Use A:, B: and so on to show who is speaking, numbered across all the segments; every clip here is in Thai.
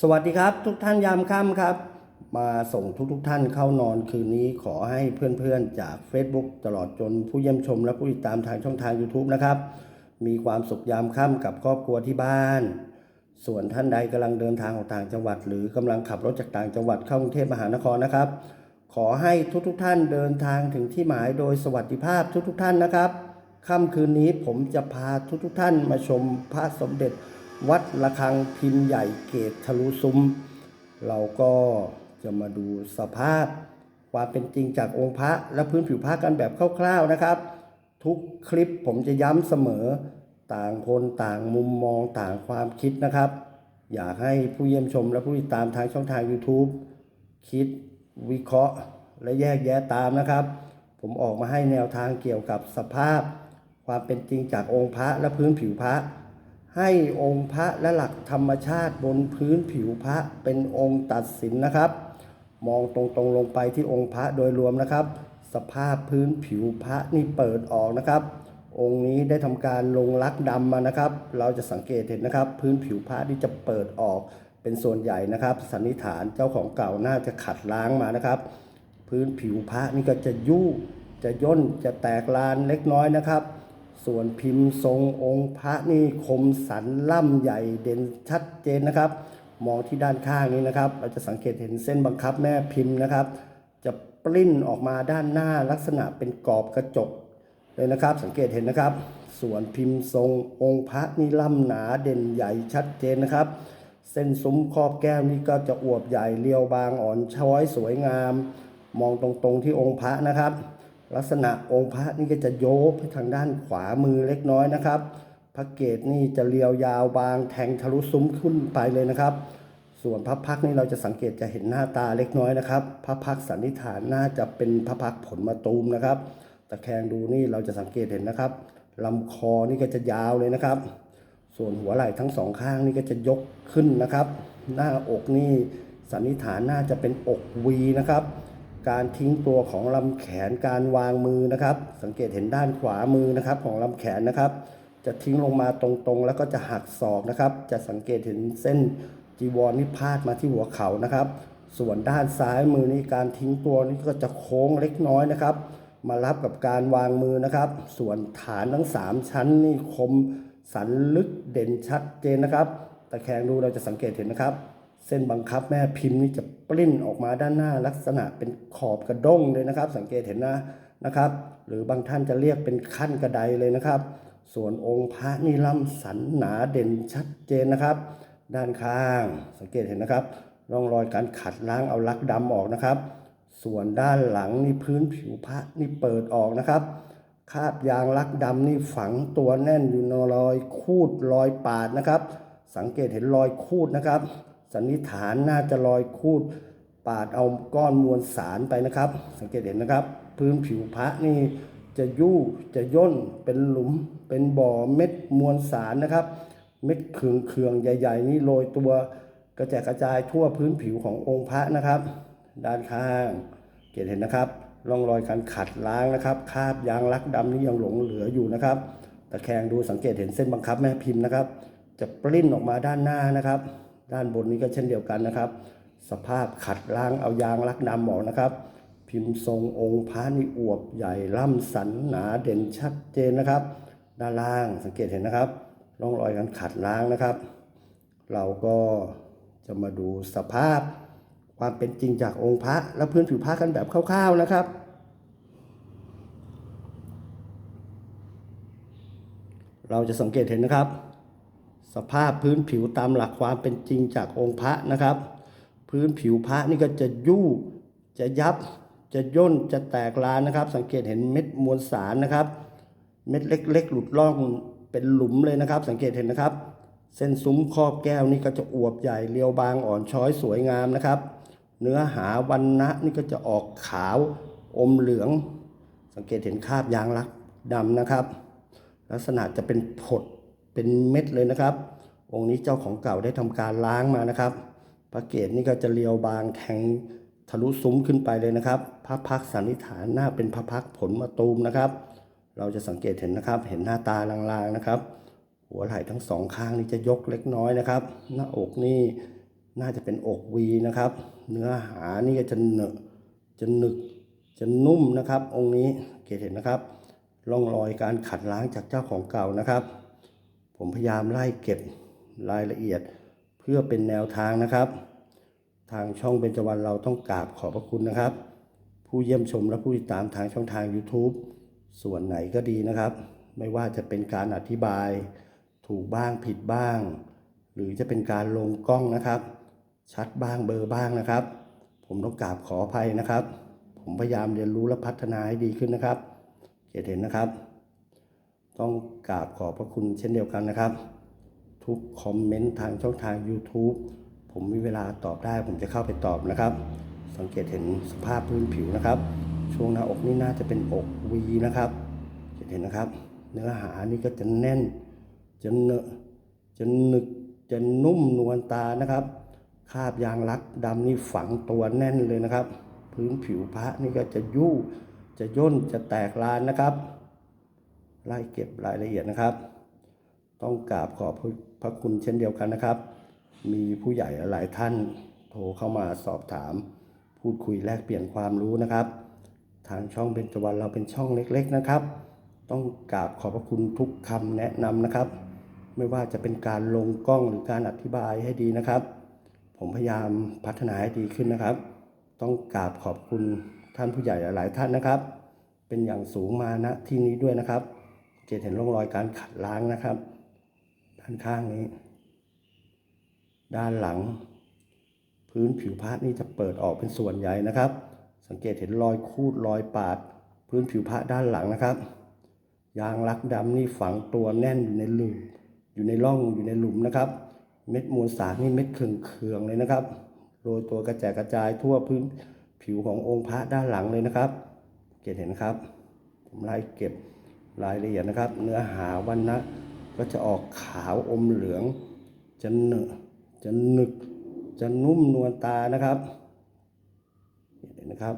A: สวัสดีครับ ทุกท่านยามค่ำครับ มาส่งทุกทท่านเข้านอนคืนนี้ขอให้เพื่อนๆ จาก Facebook ตลอดจนผู้เยี่ยมชม และผู้ติดตามทางช่องทาง YouTube นะครับ มีความสุขยามค่ำกับครอบครัวที่บ้าน ส่วนท่านใดกำลังเดินทางออกต่างจังหวัด หรือกำลังขับรถจากต่างจังหวัดเข้ากรุงเทพมหานครนะครับ ขอให้ทุกๆทท่านเดินทางถึงที่หมายโดยสวัสดิภาพทุกๆทท่านนะครับค่ำคืนนี้ผมจะพาทุกๆทท่านมาชมพระสมเด็จ วัดระฆังพิมพ์ใหญ่เกตทะลุซุ้ม เราก็จะมาดูสภาพความเป็นจริงจากองค์พระและพื้นผิวพระกันแบบคร่าวๆนะครับ ทุกคลิปผมจะย้ำเสมอต่างคนต่างมุมมองต่างความคิดนะครับ อยากให้ผู้เยี่ยมชมและผู้ติดตามทางช่องทาง YouTube คิดวิเคราะห์และแยกแยะตามนะครับ ผมออกมาให้แนวทางเกี่ยวกับสภาพ ความเป็นจริงจากองค์พระและพื้นผิวพระ ให้องค์พระและหลักธรรมชาติบนพื้นผิวพระเป็นองค์ตัดสินนะครับ มองตรงๆลงไปที่องค์พระโดยรวมนะครับ สภาพพื้นผิวพระนี่เปิดออกนะครับ องค์นี้ได้ทำการลงลักดำมานะครับ เราจะสังเกตเห็นนะครับ พื้นผิวพระที่จะเปิดออกเป็นส่วนใหญ่นะครับ สันนิษฐานเจ้าของเก่าน่าจะขัดล้างมานะครับ พื้นผิวพระนี่ก็จะยุ่จะย่นจะแตกลานเล็กน้อยนะครับ ส่วนพิมพ์ทรงองค์พระนี่คมสันล่ำใหญ่เด่นชัดเจนนะครับ มองที่ด้านข้างนี้นะครับ เราจะสังเกตเห็นเส้นบังคับแม่พิมพ์นะครับ จะปลิ้นออกมาด้านหน้าลักษณะเป็นกรอบกระจกเลยนะครับ สังเกตเห็นนะครับ ส่วนพิมพ์ทรงองค์พระนี่ล่ำหนาเด่นใหญ่ชัดเจนนะครับ เส้นซุ้มครอบแก้มนี่ก็จะอวบใหญ่เรียวบางอ่อนช้อยสวยงาม มองตรงๆที่องค์พระนะครับ ลักษณะองค์พระนี่ก็จะโยกไปทางด้านขวามือเล็กน้อยนะครับ พระเกศนี่จะเรียวยาวบางแทงทะลุซุ้มขึ้นไปเลยนะครับ ส่วนพระพักนี่เราจะสังเกตจะเห็นหน้าตาเล็กน้อยนะครับ พระพักสันนิษฐานน่าจะเป็นพระพักผลมะตูมนะครับ ตะแคงดูนี่เราจะสังเกตเห็นนะครับลำคอนี่ก็จะยาวเลยนะครับ ส่วนหัวไหล่ทั้งสองข้างนี่ก็จะยกขึ้นนะครับ หน้าอกนี่สันนิษฐานน่าจะเป็นอกวีนะครับ การทิ้งตัวของลำแขนการวางมือนะครับ สังเกตเห็นด้านขวามือนะครับ ของลำแขนนะครับ จะทิ้งลงมาตรงๆ แล้วก็จะหักศอกนะครับ จะสังเกตเห็นเส้นจีวรนี่พาดมาที่หัวเข่านะครับ ส่วนด้านซ้ายมือนี่การทิ้งตัวนี่ก็จะโค้งเล็กน้อยนะครับ มารับกับการวางมือนะครับ ส่วนฐานทั้ง 3 ชั้นนี่คมสันลึกเด่นชัดเจนนะครับ ตะแคงดูเราจะสังเกตเห็นนะครับ เส้นบังคับแม่พิมพ์นี่จะปลิ้นออกมาด้านหน้าลักษณะเป็นขอบกระด้งเลยนะครับ สังเกตเห็นนะนะครับ หรือบางท่านจะเรียกเป็นขั้นกระไดเลยนะครับ ส่วนองค์พระนี่ล่ำสันหนาเด่นชัดเจนนะครับ ด้านข้าง สังเกตเห็นนะครับ ร่องรอยการขัดล้างเอาลักดำออกนะครับ ส่วนด้านหลังนี่พื้นผิวพระนี่เปิดออกนะครับคาบยางลักดำนี่ฝังตัวแน่นอยู่ในรอยคูดรอยปาดนะครับ สังเกตเห็นรอยคูดนะครับ สันนิษฐานน่าจะรอยคูดปาดเอาก้อนมวลสารไปนะครับ สังเกตเห็นนะครับ พื้นผิวพระนี่จะยู่จะย่นเป็นหลุมเป็นบ่อเม็ดมวลสารนะครับ เม็ดเคืองเคืองๆใหญ่ ๆ นี่โรยตัวกระจายกระจายทั่วพื้นผิวขององค์พระนะครับ ด้านข้างเกตเห็นนะครับร่องรอยการขัดล้างนะครับคราบยางลักดำนี่ยังหลงเหลืออยู่นะครับตะแคงดูสังเกตเห็นเส้นบังคับแม่พิมพ์นะครับ จะปลิ้นออกมาด้านหน้านะครับ ด้านบนนี้ก็เช่นเดียวกันนะครับ สภาพขัดล้างเอายางลักดำออกนะครับ พิมพ์ทรงองค์พระนี่อวบใหญ่ล่ำสันหนาเด่นชัดเจนนะครับ ด้านล่างสังเกตเห็นนะครับร่องรอยการขัดล้างนะครับ เราก็จะมาดูสภาพความเป็นจริงจากองค์พระและพื้นผิวพระกันแบบคร่าวๆนะครับ เราจะสังเกตเห็นนะครับ สภาพพื้นผิวตามหลักความเป็นจริงจากองค์พระนะครับ พื้นผิวพระนี่ก็จะยู่จะยับจะย่นจะแตกลานนะครับ สังเกตเห็นเม็ดมวลสารนะครับ เม็ดเล็ก ๆ หลุดล่องเป็นหลุมเลยนะครับ สังเกตเห็นนะครับ เส้นซุ้มครอบแก้วนี่ก็จะอวบใหญ่เรียวบางอ่อนช้อยสวยงามนะครับ เนื้อหาวันนะนี่ก็จะออกขาวอมเหลือง สังเกตเห็นคราบยางลักดำนะครับ ลักษณะจะเป็นผด เป็นเม็ดเลยนะครับ องค์นี้เจ้าของเก่าได้ทำการล้างมานะครับพระเกศนี่ก็จะเรียวบางแทงทะลุซุ้มขึ้นไปเลยนะครับ พระพักสันนิษฐานหน้าเป็นพระพักผลมะตูมนะครับ เราจะสังเกตเห็นนะครับ เห็นหน้าตาลางๆนะครับ หัวไหล่ทั้งสองข้างนี่จะยกเล็กน้อยนะครับ หน้าอกนี่น่าจะเป็นอกวีนะครับ เนื้อหานี่ก็จะเนอะจะหนึกจะนุ่มนะครับ องค์นี้เกตเห็นนะครับร่องรอยการขัดล้างจากเจ้าของเก่านะครับ ผมพยายามไล่เก็บรายละเอียดเพื่อเป็นแนวทางนะครับ ทางช่องเบญจวรรณเราต้องกราบขอบพระคุณนะครับ ผู้เยี่ยมชมและผู้ติดตามทางช่องทาง YouTube ส่วนไหนก็ดีนะครับ ไม่ว่าจะเป็นการอธิบาย ถูกบ้างผิดบ้าง หรือจะเป็นการลงกล้องนะครับ ชัดบ้างเบลอร์บ้างนะครับ ผมต้องกราบขออภัยนะครับ ผมพยายามเรียนรู้และพัฒนาให้ดีขึ้นนะครับเกตเห็นนะครับ ต้องกราบขอบพระคุณเช่นเดียวกันนะครับ ทุกคอมเมนต์ทางช่องทาง YouTube ผมมีเวลาตอบได้ผมจะเข้าไปตอบนะครับ สังเกตเห็นสภาพพื้นผิวนะครับ ช่วงหน้าอกนี่น่าจะเป็นอกวีนะครับจะเห็นนะครับ เนื้อหานี่ก็จะแน่นจะเนอะจะหนึกจะนุ่มนวลตานะครับคาบยางรักดำนี่ฝังตัวแน่นเลยนะครับ พื้นผิวพระนี่ก็จะยู่จะย่นจะแตกลานนะครับ ไล่เก็บรายละเอียดนะครับ ต้องกราบขอบพระคุณเช่นเดียวกันนะครับ มีผู้ใหญ่หลายท่านโทรเข้ามาสอบถาม พูดคุยแลกเปลี่ยนความรู้นะครับ ทางช่องเบญจวรรณเราเป็นช่องเล็กๆนะครับ ต้องกราบขอบพระคุณทุกคำแนะนำนะครับ ไม่ว่าจะเป็นการลงกล้องหรือการอธิบายให้ดีนะครับ ผมพยายามพัฒนาให้ดีขึ้นนะครับ ต้องกราบขอบคุณท่านผู้ใหญ่หลายท่านนะครับ เป็นอย่างสูงมาณที่นี้ด้วยนะครับ จะเห็นร่องรอยการขัดล้างนะครับ ด้านข้างนี้ ด้านหลัง พื้นผิวพระนี่จะเปิดออกเป็นส่วนใหญ่นะครับ สังเกตเห็นรอยคูดรอยปาด พื้นผิวพระด้านหลังนะครับ ยางรักดำนี่ฝังตัวแน่นอยู่ในหลุมอยู่ในร่องอยู่ในหลุมนะครับ เม็ดมวลสารนี่เม็ดเคืองๆเลยนะครับโรยตัวกระจายกระจายทั่วพื้นผิวขององค์พระด้านหลังเลยนะครับ เกตเห็นครับ ผมไล่เก็บ รายละเอียดนะครับ เนื้อหาวันนะก็จะออกขาวอมเหลือง จะเนอะจะหนึก จะนุ่มนวลตานะครับเห็นนะครับ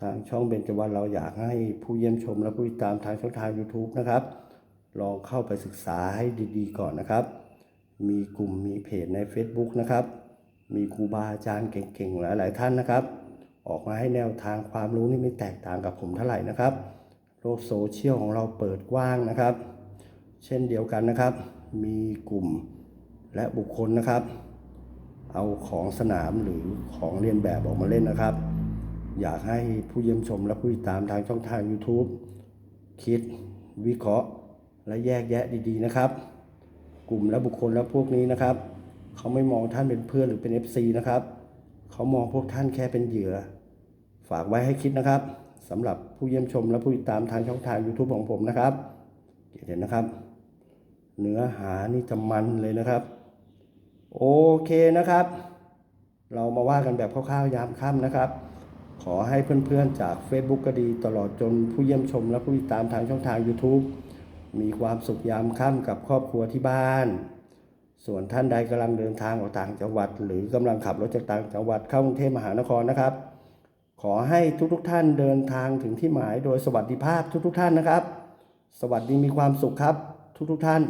A: ทางช่องเบญจวรรณเราอยากให้ผู้เยี่ยมชมและผู้ติดตามทางช่องทาง YouTube นะครับ ลองเข้าไปศึกษาให้ดีๆ ก่อนนะครับ มีกลุ่มมีเพจใน Facebook นะครับ มีครูบาอาจารย์เก่งๆ หลายๆ ท่านนะครับ ออกมาให้แนวทางความรู้นี่ไม่แตกต่างกับผมเท่าไหร่นะครับ โลกโซเชียลของเราเปิดกว้างนะครับ เช่นเดียวกันนะครับ มีกลุ่มและบุคคลนะครับ เอาของสนามหรือของเรียนแบบออกมาเล่นนะครับ อยากให้ผู้เยี่ยมชมและผู้ติดตามทางช่องทาง YouTube คิดวิเคราะห์และแยกแยะดีๆนะครับ กลุ่มและบุคคลและพวกนี้นะครับ เขาไม่มองท่านเป็นเพื่อนหรือเป็น FC นะครับ เขามองพวกท่านแค่เป็นเหยื่อ ฝากไว้ให้คิดนะครับ สำหรับผู้เยี่ยมชมและผู้ติดตามทางช่องทาง YouTube ของผมนะครับเห็นนะครับ เนื้อหานี่จะมันเลยนะครับ โอเคนะครับ เรามาว่ากันแบบคร่าวๆยามค่ำนะครับ ขอให้เพื่อนๆจาก Facebook ก็ดีตลอดจนผู้เยี่ยมชมและผู้ติดตามทางช่องทาง YouTube มีความสุขยามค่ำกับครอบครัวที่บ้าน ส่วนท่านใดกำลังเดินทางออกต่างจังหวัด หรือกำลังขับรถจากต่างจังหวัดเข้ากรุงเทพมหานครนะครับ ขอให้ทุกๆท่านเดินทางถึงที่หมายโดยสวัสดิภาพทุกๆท่านนะครับ สวัสดีมีความสุขครับทุกๆท่าน